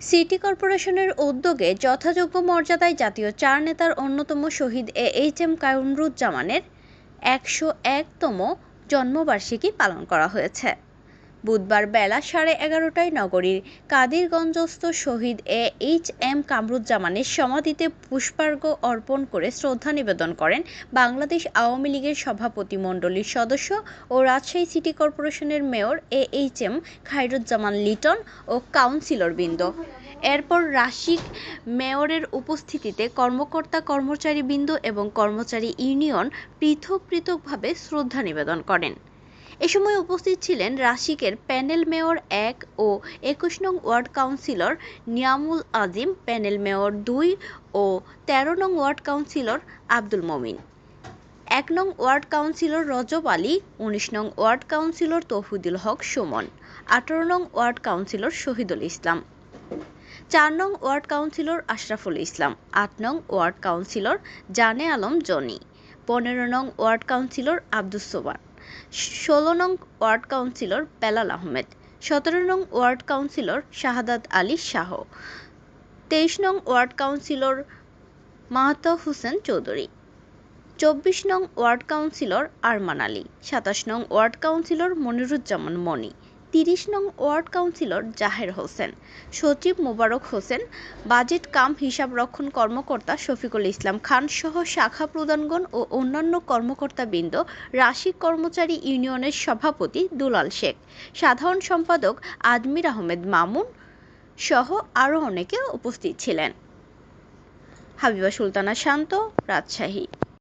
City কর্পোরেশনের উদ্যোগে যথাযোগ্য মর্যাদায় জাতীয় চার নেতার অন্যতম শহীদ এ এইচ এম কায়ুমরুজ্জামানের একশো একতম জন্মবার্ষিকী পালন করা হয়েছে। বুধবার বেলা সাড়ে এগারোটায় নগরীর কাদিরগঞ্জস্থ শহীদ এ এইচ এম কামরুজ্জামানের সমাধিতে পুষ্পার্ঘ্য অর্পণ করে শ্রদ্ধা নিবেদন করেন বাংলাদেশ আওয়ামী লীগের সভাপতিমণ্ডলীর সদস্য ও রাজশাহী সিটি কর্পোরেশনের mayor A H M Khairuzzaman Liton ও কাউন্সিলরবৃন্দ। এরপর রাশিক মেয়রের উপস্থিতিতে কর্মকর্তা, কর্মচারীবৃন্দ এবং কর্মচারী ইউনিয়ন পৃথক পৃথকভাবে শ্রদ্ধা নিবেদন করেন। এ সময় উপস্থিত ছিলেন রাশিকের প্যানেল মেয়র এক ও একুশ নং ward councillor Niamul Azim, panel mayor দুই ও তেরো নং ওয়ার্ড কাউন্সিলর আব্দুল মমিন। এক নং ওয়ার্ড কাউন্সিলর রজব আলী, উনিশ নং ওয়ার্ড কাউন্সিলর তৌহিদুল হক সুমন, আঠারো নং ওয়ার্ড কাউন্সিলর শহীদুল ইসলাম। চার নং ওয়ার্ড কাউন্সিলর আশরাফুল ইসলাম, আট নং ওয়ার্ড কাউন্সিলর জানে আলম জনি, পনেরো নং ওয়ার্ড কাউন্সিলর আব্দুস সোবান ষোলো নং ওয়ার্ড কাউন্সিলর বেলাল আহমেদ, সতেরো নং ওয়ার্ড কাউন্সিলর শাহাদাত আলী শাহ, তেইশ নং ওয়ার্ড কাউন্সিলর মাহাতা হোসেন চৌধুরী, চব্বিশ নং ওয়ার্ড কাউন্সিলর আরমান আলী, সাতাশ নং ওয়ার্ড কাউন্সিলর মনিরুজ্জামান মনি তিরিশ নং ওয়ার্ড কাউন্সিলর জাহের হোসেন, সচিব মোবারক হোসেন, বাজেট কাম হিসাব রক্ষণ কর্মকর্তা শফিকুল ইসলাম খান সহ শাখা প্রধানগণ ও অন্যান্য কর্মকর্তাবৃন্দ রাশিক কর্মচারী ইউনিয়নের সভাপতি দুলাল শেখ, সাধারণ সম্পাদক আজমির আহমেদ মামুন সহ আরও অনেকে উপস্থিত ছিলেন। হাবিবা সুলতানা শান্ত, রাজশাহী।